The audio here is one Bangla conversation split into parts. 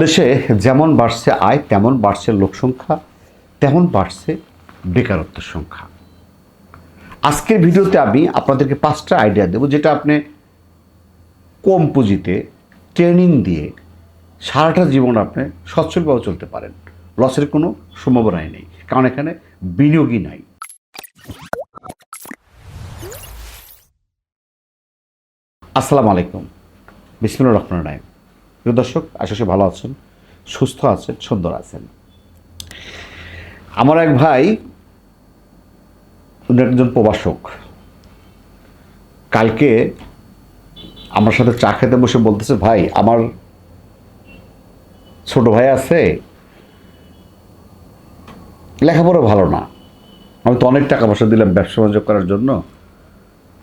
দেশে যেমন বাড়ছে আয়, তেমন বাড়ছে লোক সংখ্যা, তেমন বাড়ছে বেকারত্বের সংখ্যা। আজকের ভিডিওতে আমি আপনাদেরকে পাঁচটা আইডিয়া দেবো, যেটা আপনি কম পুঁজিতে ট্রেনিং দিয়ে সারাটা জীবন আপনি সচ্ছলভাবে চলতে পারেন। লসের কোনো সম্ভাবনাই নেই, কারণ এখানে বিনিয়োগই নাই। আসসালামু আলাইকুম। বিসমুল্লা রহমান রায় প্রিয় দর্শক, আশা ভালো আছেন, সুস্থ আছেন, সুন্দর আছেন। আমার এক ভাই, উনি একজন প্রবাসক। কালকে আমার সাথে চা খেতে বসে বলতেছে, ভাই, আমার ছোট ভাই আছে, লেখাপড়া ভালো না। আমি তো অনেক টাকা পয়সা দিলাম ব্যবসা বাণিজ্য করার জন্য,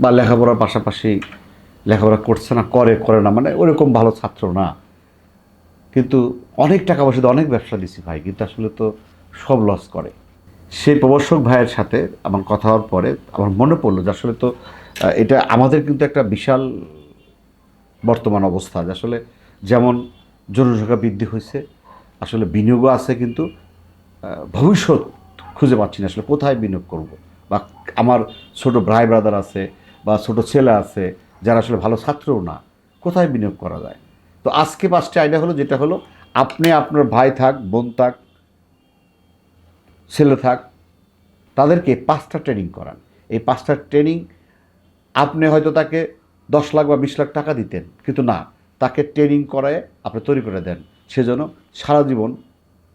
বা লেখাপড়ার পাশাপাশি লেখাপড়া করছে না, করে করে না মানে ওরকম ভালো ছাত্র না। কিন্তু অনেক টাকা পয়সা অনেক ব্যবসা দিছি ভাই, কিন্তু আসলে তো সব লস করে। সেই প্রবর্শক ভাইয়ের সাথে আমার কথা হওয়ার পরে আমার মনে পড়ল যে আসলে তো এটা আমাদের কিন্তু একটা বিশাল বর্তমান অবস্থা যে আসলে যেমন জনসংখ্যা বৃদ্ধি হয়েছে, আসলে বিনিয়োগও আছে কিন্তু ভবিষ্যৎ খুঁজে পাচ্ছি না আসলে কোথায় বিনিয়োগ করব। বা আমার ছোট ভাই ব্রাদার আছে বা ছোট ছেলে আছে যারা আসলে ভালো ছাত্রও না, কোথায় বিনিয়োগ করা যায়? তো আজকে পাঁচটা আইডিয়া হলো, যেটা হলো আপনি আপনার ভাই থাক, বোন থাক, ছেলে থাক, তাদেরকে পাঁচটা ট্রেনিং করান। এই পাঁচটা ট্রেনিং আপনি হয়তো তাকে দশ লাখ বা বিশ লাখ টাকা দিতেন, কিন্তু না, তাকে ট্রেনিং করায় আপনি তৈরি করে দেন। সেজন্য সারা জীবন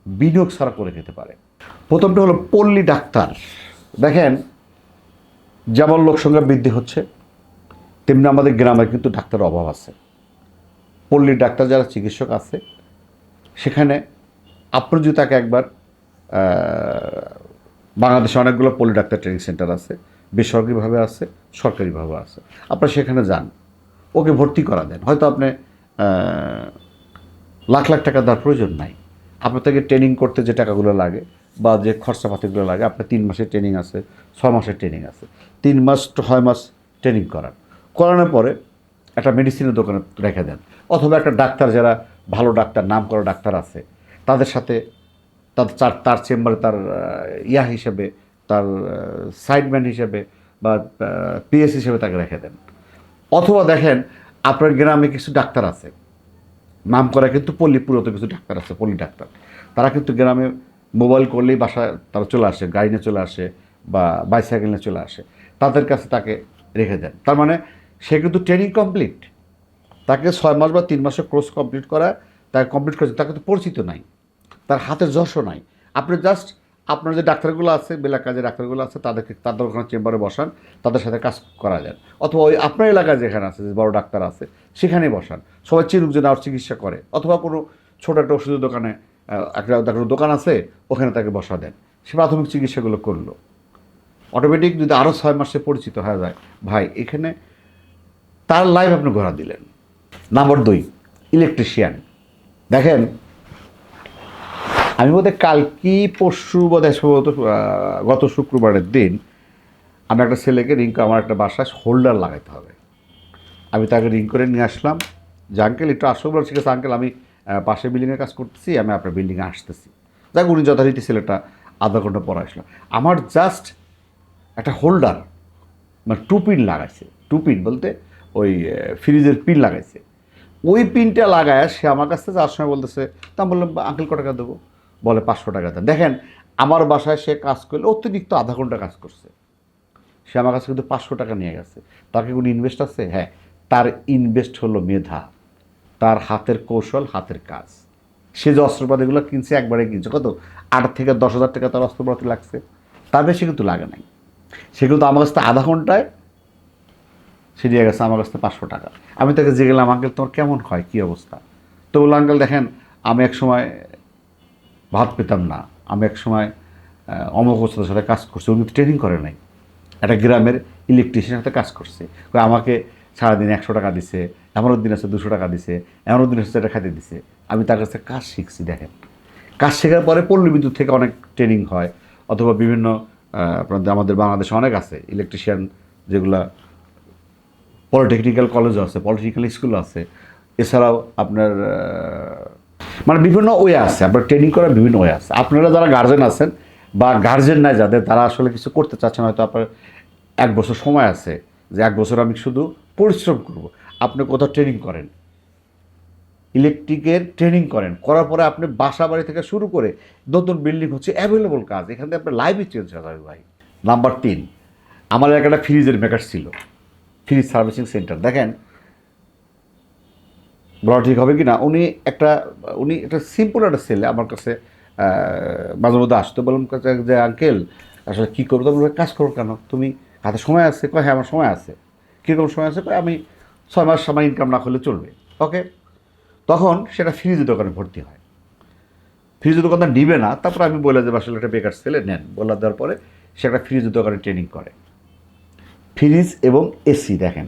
বিনিয়োগ ছাড়া করে খেতে পারে। প্রথমটা হলো পল্লী ডাক্তার। দেখেন, যেমন লোকসংখ্যা বৃদ্ধি হচ্ছে, তেমনি আমাদের গ্রামে কিন্তু ডাক্তারের অভাব আছে। পল্লীর ডাক্তার যারা চিকিৎসক আছে, সেখানে আপনি যদি তাকে একবার বাংলাদেশে অনেকগুলো পল্লী ডাক্তার ট্রেনিং সেন্টার আছে, বেসরকারিভাবে আছে, সরকারিভাবে আছে। আপনারা সেখানে যান, ওকে ভর্তি করা দেন। হয়তো আপনি লাখ লাখ টাকা দেওয়ার প্রয়োজন নাই। আপনার থেকে ট্রেনিং করতে যে টাকাগুলো লাগে বা যে খরচাপাতিগুলো লাগে, আপনার তিন মাসের ট্রেনিং আছে, ছয় মাসের ট্রেনিং আছে। তিন মাস ছয় মাস ট্রেনিং করান। করানোর পরে একটা মেডিসিনের দোকানে রেখে দেন। অথবা একটা ডাক্তার যারা ভালো ডাক্তার নাম করা ডাক্তার আছে, তাদের সাথে তার তার চেম্বারে তার ইয়া হিসেবে, তার সাইডম্যান হিসেবে বা পিএস হিসেবে তাকে রেখে দেন। অথবা দেখেন, আপনার গ্রামে কিছু ডাক্তার আছে নাম করা কিন্তু পল্লী পুরোতে কিছু ডাক্তার আছে, পল্লী ডাক্তার। তারা কিন্তু গ্রামে মোবাইল করলেই বাসায় তারা চলে আসে, গাড়ি নিয়ে চলে আসে বা বাইসাইকেল নিয়ে চলে আসে। তাদের কাছে তাকে রেখে দেন। তার মানে সে কিন্তু ট্রেনিং কমপ্লিট তাকে ছয় মাস বা তিন মাসের কোর্স কমপ্লিট করা, তাকে কমপ্লিট করেছে তাকে তো পরিচিত নাই। তার হাতের যশও নাই। আপনি জাস্ট আপনার যে ডাক্তারগুলো আছে বেলাকা যে ডাক্তারগুলো আছে, তাদেরকে তাদের ওখানে চেম্বারে বসান, তাদের সাথে কাজ করা যান অথবা ওই আপনার এলাকায় যেখানে আছে, যে বড় ডাক্তার আছে সেখানেই বসান। সবাই চিনুক যে আর চিকিৎসা করে। অথবা কোনো ছোটো একটা ওষুধের দোকানে একটা একটা দোকান আছে, ওখানে তাকে বসা দেন। সে প্রাথমিক চিকিৎসাগুলো করল। অটোমেটিক যদি আরও ছয় মাসে পরিচিত হয়ে যায়, ভাই, এখানে তার লাইফ আপনি ঘোরা দিলেন। নাম্বার দুই ইলেকট্রিশিয়ান দেখেন, আমি বোধহয় কালকি পরশু বোধহয় সম্ভবত গত শুক্রবারের দিন আমি একটা ছেলেকে রিং আমার একটা বাসায় হোল্ডার লাগাইতে হবে। আমি তাকে রিং করে নিয়ে আসলাম। যে আঙ্কেল একটু আসো বলছি, ঠিক আছে আঙ্কেল আমি পাশে বিল্ডিংয়ে কাজ করতেছি, আমি আপনার বিল্ডিংয়ে আসতেছি। যাক, উনি যথারীতি ছেলেটা আধা ঘণ্টা পরে আসলো। আমার জাস্ট একটা হোল্ডার মানে টুপিন লাগাইছে। টু পিন বলতে ওই ফ্রিজের পিন লাগাইছে। ওই পিনটা লাগায় সে আমার কাছ থেকে যাওয়ার সময় বলতেছে, তা বললাম, আঙ্কেল ক টাকা দেবো? বলে, পাঁচশো টাকা দেন। দেখেন, আমার বাসায় সে কাজ করলে অতিরিক্ত আধা ঘণ্টা কাজ করছে। সে আমার কাছে কিন্তু পাঁচশো টাকা নিয়ে গেছে। তার কি কোনো ইনভেস্ট আছে? হ্যাঁ তার ইনভেস্ট হলো মেধা। তার হাতের কৌশল, হাতের কাজ। সে যে অস্ত্রপাতিগুলো কিনছে, একবারে কিনছে। কত? আট থেকে দশ হাজার টাকা তার অস্ত্রপাতি লাগছে। তার বেশি কিন্তু লাগে নাই। সে কিন্তু আমার কাছ আধা ঘন্টায় সে দিয়ে গেছে, আমার কাছ পাঁচশো টাকা। আমি তাকে যে গেলাম আঙ্কেল, তোমার কেমন হয়? কী অবস্থা? তো বলল, আঙ্কেল, দেখেন, আমি এক সময় ভাত পেতাম না। আমি এক সময় অমক ওস্তাদের সাথে কাজ করছি। উনি ট্রেনিং করে নাই। একটা গ্রামের ইলেকট্রিশিয়ানের সাথে কাজ করছে। আমাকে সারাদিন একশো টাকা দিছে, এমনও দিন আছে দুশো টাকা দিছে, এমনও দিন আছে এটা খাইতে দিছে। আমি তার কাছে কাজ শিখছি, দেখেন। কাজ শেখার পরে পল্লী বিদ্যুৎ থেকে অনেক ট্রেনিং হয়। অথবা বিভিন্ন আমাদের বাংলাদেশে অনেক আছে। ইলেকট্রিশিয়ান যেগুলা পলিটেকনিক্যাল কলেজ আছে, পলিটেকনিক্যাল স্কুল আছে। এছাড়াও আপনার মানে বিভিন্ন ওয়ে আছে, আপনার ট্রেনিং করার বিভিন্ন ওয়ে আছে। আপনারা যারা গার্জেন আছেন বা গার্জেন নাই যাদের, তারা আসলে কিছু করতে চাচ্ছেন, হয়তো আপনার এক বছর সময় আছে, যে এক বছর আমি শুধু পরিশ্রম করব। আপনি কোথাও ট্রেনিং করেন ইলেকট্রিকের ট্রেনিং করেন, করার পরে আপনি বাসা বাড়ি থেকে শুরু করে নতুন বিল্ডিং হচ্ছে অ্যাভেলেবল কাজ, এখান থেকে আপনার লাইফই চেঞ্জ হয়ে যাবে ভাই। নাম্বার তিন আমার একটা ফ্রিজের মেকার ছিল। Fridge servicing centre. দেখেন, বলা ঠিক হবে কি না উনি একটা উনি একটা সিম্পল একটা ছেলে আমার কাছে মাঝে মধ্যে আসতো, বললাম, যে আঙ্কেল আসলে কী করব? তখন কাজ করো কেন? তুমি হাতে সময় আছে? কয় হ্যাঁ আমার সময় আছে। কীরকম সময় আছে? কয়, আমি ছয় মাস আমার ইনকাম না করলে চলবে। ওকে? তখন সেটা ফ্রিজের দোকানে ভর্তি হয়। ফ্রিজের দোকানদার নিবে না, তারপর আমি বলে যে আসলে একটা বেকার ছেলে, নেন। বলে দেওয়ার পরে সে একটা ফ্রিজের দোকানে ট্রেনিং করে। ফ্রিজ এবং এসি দেখেন।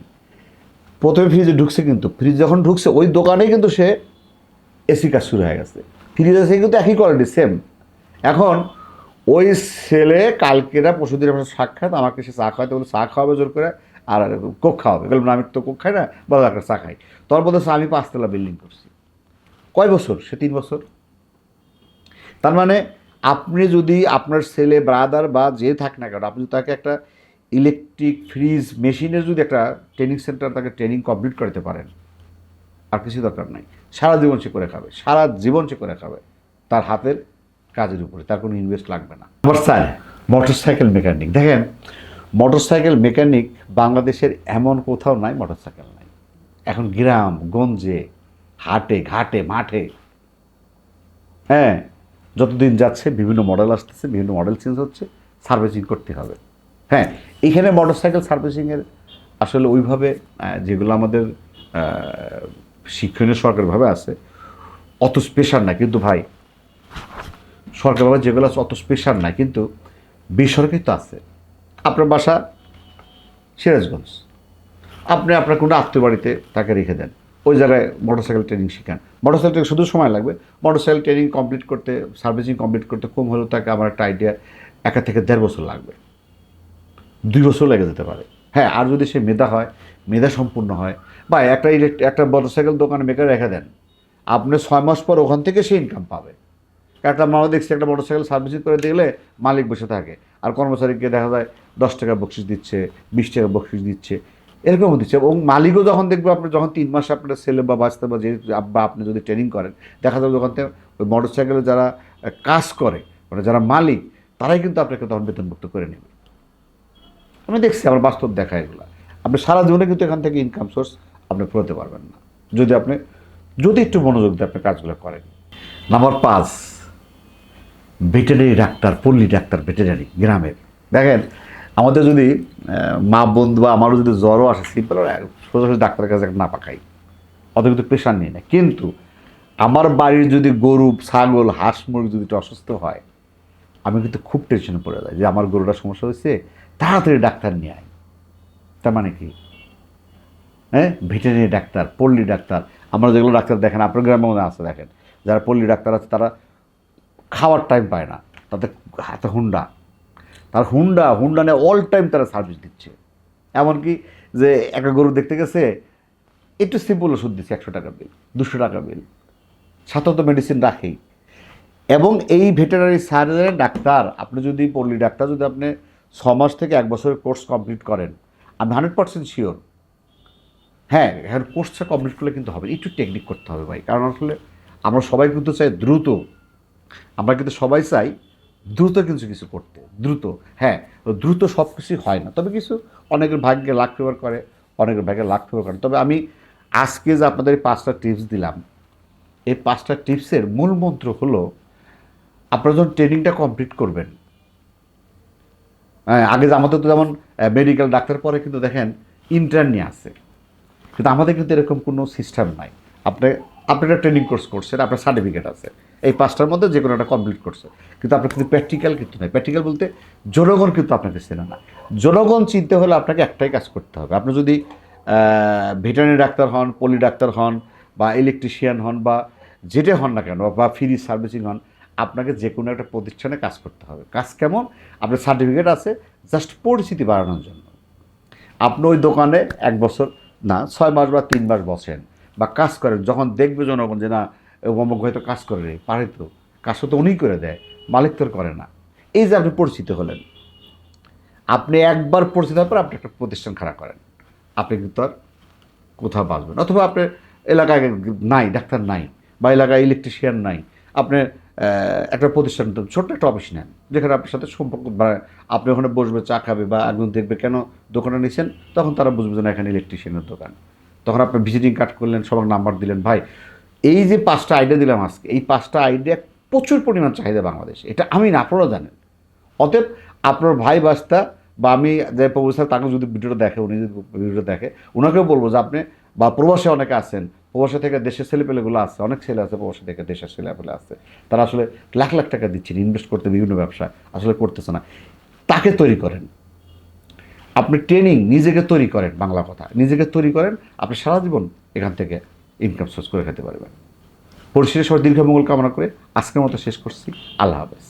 প্রথমে ফ্রিজে ঢুকছে কিন্তু, ফ্রিজ যখন ঢুকছে, ওই দোকানেই কিন্তু সে এসি কাজ শুরু হয়ে গেছে। ফ্রিজ এসে কিন্তু একই কোয়ালিটি সেম এখন ওই ছেলে কালকেরা পশুদের সাক্ষাৎ আমাকে সে চা খাওয়াতে বলে, চা খাওয়াবে জোর করে, আর কোক খাওয়াবে। বললাম আমি তো কোক খাই না, বলো চা খাই। তোর বলতে আমি পাঁচতলা বিল্ডিং করছি। কয় বছর? সে তিন বছর। তার মানে আপনি যদি আপনার ছেলে ব্রাদার বা যে থাক না কেন, আপনি তাকে একটা ইলেকট্রিক ফ্রিজ মেশিনের যদি একটা ট্রেনিং সেন্টার তাকে ট্রেনিং কমপ্লিট করতে পারেন, আর কিছু দরকার নাই। সারা জীবন সে করে খাবে, সারা জীবন সে করে খাবে, তার হাতের কাজের উপরে, তার কোনো ইনভেস্ট লাগবে না। নম্বর চার মোটর সাইকেল মেকানিক দেখেন মোটর সাইকেল মেকানিক বাংলাদেশের এমন কোথাও নাই মোটর সাইকেল নাই। এখন গ্রাম, গঞ্জে, হাটে, ঘাটে, মাঠে হ্যাঁ যতদিন যাচ্ছে, বিভিন্ন মডেল আসতেছে, বিভিন্ন মডেল চেঞ্জ হচ্ছে সার্ভিসিং করতে হবে। হ্যাঁ এখানে মোটরসাইকেল সার্ভিসিংয়ের আসলে ওইভাবে যেগুলো আমাদের শিক্ষণীয় সরকারিভাবে আছে, অত স্পেশাল না। কিন্তু ভাই, সরকারিভাবে যেগুলো আছে অত স্পেশাল না। কিন্তু বেসরকারি তো আছে। আপনার বাসা সিরাজগঞ্জ। আপনি আপনার কোনো আত্মীয় বাড়িতে তাকে রেখে দেন। ওই জায়গায় মোটরসাইকেল ট্রেনিং শেখান। মোটরসাইকেল ট্রেনিং শুধু সময় লাগবে। মোটরসাইকেল ট্রেনিং কমপ্লিট করতে সার্ভিসিং কমপ্লিট করতে কম হলেও তাকে আমার একটা আইডিয়া একা থেকে দেড় বছর লাগবে। দুই বছর লেগে যেতে পারে। হ্যাঁ আর যদি সে মেধা হয়, মেধা সম্পূর্ণ হয়, বা একটা ইলেকট্রিক একটা মোটরসাইকেল দোকানে মেকার রেখে দেন, আপনি ছয় মাস পর ওখান থেকে সে ইনকাম পাবে। একটা মানুষ দেখছি একটা মোটরসাইকেল সার্ভিসিং করে দিলে মালিক বসে থাকে, আর কর্মচারীকে দেখা যায় দশ টাকা বকশিস দিচ্ছে, বিশ টাকা বকশিস দিচ্ছে, এরকম দিচ্ছে। এবং মালিকও যখন দেখবে আপনি, যখন তিন মাস আপনার ছেলে বা বাঁচতে বা যে বা আপনি যদি ট্রেনিং করেন, দেখা যাবে যখন ওই মোটরসাইকেলে যারা কাজ করে মানে যারা মালিক, তারাই কিন্তু আপনাকে তখন বেতনভুক্ত করে নেবে। আমি দেখছি আমার বাস্তব দেখা এগুলো। আপনি সারা জীবনে কিন্তু এখান থেকে ইনকাম সোর্স আপনি পেতে পারবেন না। যদি আপনি, যদি একটু মনোযোগ দিয়ে আপনি কাজগুলো করেন। নাম্বার পাঁচ ভেটেরিনারি ডাক্তার, পল্লী ডাক্তার ভেটেরিনারি গ্রামের। দেখেন, আমাদের যদি মা বন্ধু বা আমারও যদি জ্বরও আসে সিম্পল সোজাসুজি ডাক্তারের কাছে না পাকাই অত কিন্তু প্রেশার নিই না। কিন্তু আমার বাড়ির যদি গরু, ছাগল, হাঁস মুরগি যদি অসুস্থ হয়, আমি কিন্তু খুব টেনশনে পড়ে যাই যে আমার গরুটার সমস্যা হয়েছে তাড়াতাড়ি ডাক্তার নিয়ে আয়। তার মানে কি? হ্যাঁ? ভেটেরিনারি ডাক্তার, পল্লী ডাক্তার। আমরা যেগুলো ডাক্তার দেখেন, আপনার গ্রামে মনে আছে দেখেন। যারা পল্লী ডাক্তার আছে, তারা খাওয়ার টাইম পায় না। তাদের হাতে হুন্ডা। তার হুন্ডা হুন্ডা নিয়ে অল টাইম তারা সার্ভিস দিচ্ছে। এমনকি যে একটা গরু দেখতে গেছে, একটু সিম্পল ওষুধ দিচ্ছে, একশো টাকা বিল দুশো টাকা বিল সাথে তো মেডিসিন রাখেই। এবং এই ভেটেরিনারি সার্জনের ডাক্তার, আপনি যদি পল্লী ডাক্তার, যদি আপনি ছ মাস থেকে এক বছরের কোর্স কমপ্লিট করেন। আমি হান্ড্রেড পার্সেন্ট শিওর। হ্যাঁ এখন কোর্সটা কমপ্লিট করলে কিন্তু হবে। একটু টেকনিক করতে হবে ভাই। কারণ আসলে আমরা সবাই কিন্তু চাই দ্রুত। আমরা কিন্তু সবাই চাই দ্রুত কিছু কিছু করতে। দ্রুত। হ্যাঁ দ্রুত সব কিছুই হয় না। তবে কিছু অনেকের ভাগ্যে লাখ ফেভার করে, অনেকের ভাগ্যে লাখ ফেভার করে। তবে আমি আজকে যে আপনাদের পাঁচটা টিপস দিলাম, এই পাঁচটা টিপসের মূল মন্ত্র হলো, আপনারা যখন ট্রেনিংটা কমপ্লিট করবেন আগে আমাদের তো যেমন মেডিকেল ডাক্তার, পরে কিন্তু দেখেন ইন্টার্ন নিয়ে আসে কিন্তু আমাদের কিন্তু এরকম কোনো সিস্টেম নাই। আপনি আপনি একটা ট্রেনিং কোর্স করছেন, আপনার সার্টিফিকেট আছে। এই পাঁচটার মধ্যে যে কোনো একটা কমপ্লিট করছে। কিন্তু আপনার কিন্তু প্র্যাকটিক্যাল কিন্তু নাই। প্র্যাকটিক্যাল বলতে জনগণ কিন্তু আপনাকে চেনে না। জনগণ চিনতে হলে আপনাকে একটাই কাজ করতে হবে। আপনি যদি ভেটারিনারি ডাক্তার হন পলি ডাক্তার হন, বা ইলেকট্রিশিয়ান হন, বা যেটা হন না কেন, বা ফ্রি সার্ভিসিং হন আপনাকে যে কোনো একটা প্রতিষ্ঠানে কাজ করতে হবে। কাজ কেমন? আপনার সার্টিফিকেট আছে জাস্ট পরিচিতি বাড়ানোর জন্য। আপনি ওই দোকানে এক বছর না ছয় মাস বা তিন মাস বসেন বা কাজ করেন। যখন দেখবে জনগণ যে না অমুক হয়তো কাজ করে রে পারে তো। কাজ তো উনিই করে দেয় মালিক তো আর করে না। এই যে আপনি পরিচিত হলেন আপনি একবার পরিচিত হওয়ার পর আপনি একটা প্রতিষ্ঠান খাড়া করেন। আপনি কিন্তু আর কোথাও বাঁচবেন অথবা আপনার এলাকায় নাই ডাক্তার নাই বা এলাকায় ইলেকট্রিশিয়ান নাই। আপনি আহ, একটা প্রতিষ্ঠান ছোট্ট একটা অফিস নেন, যেখানে আপনার সাথে সম্পর্ক বা আপনি ওখানে বসবে, চা খাবে বা একজন দেখবে কেন দোকানে নিছেন, তখন তারা বুঝবে না, এখানে ইলেকট্রিশিয়ানের দোকান। তখন আপনি ভিজিটিং কার্ড করলেন, সবার নাম্বার দিলেন। ভাই, এই যে পাঁচটা আইডিয়া দিলাম আজকে, এই পাঁচটা আইডিয়া প্রচুর পরিমাণ চাহিদা বাংলাদেশে। এটা আমি না, আপনারাও জানেন। অতএব আপনার ভাই বাস্তা বা আমি যে প্রফেসর, তাকে যদি ভিডিওটা দেখে, উনি যদি ভিডিওটা দেখে ওনাকেও বলব যে আপনি, বা প্রবাসে অনেকে আছেন প্রবাসে থেকে দেশের ছেলেপেলেগুলো আছে, অনেক ছেলে আছে প্রবাসে থেকে দেশের ছেলেপেলে আছে। তারা আসলে লাখ লাখ টাকা দিচ্ছেন ইনভেস্ট করতে বিভিন্ন ব্যবসা আসলে করতেছে না। তাকে তৈরি করেন। আপনি ট্রেনিং নিজেকে তৈরি করেন, বাংলা কথা। নিজেকে তৈরি করেন, আপনি সারা জীবন এখান থেকে ইনকাম সোর্স করে খেতে পারবেন। পরিশেষে সবাই দীর্ঘ মঙ্গল কামনা করে আজকের মতো শেষ করছি। আল্লাহ হাফেজ।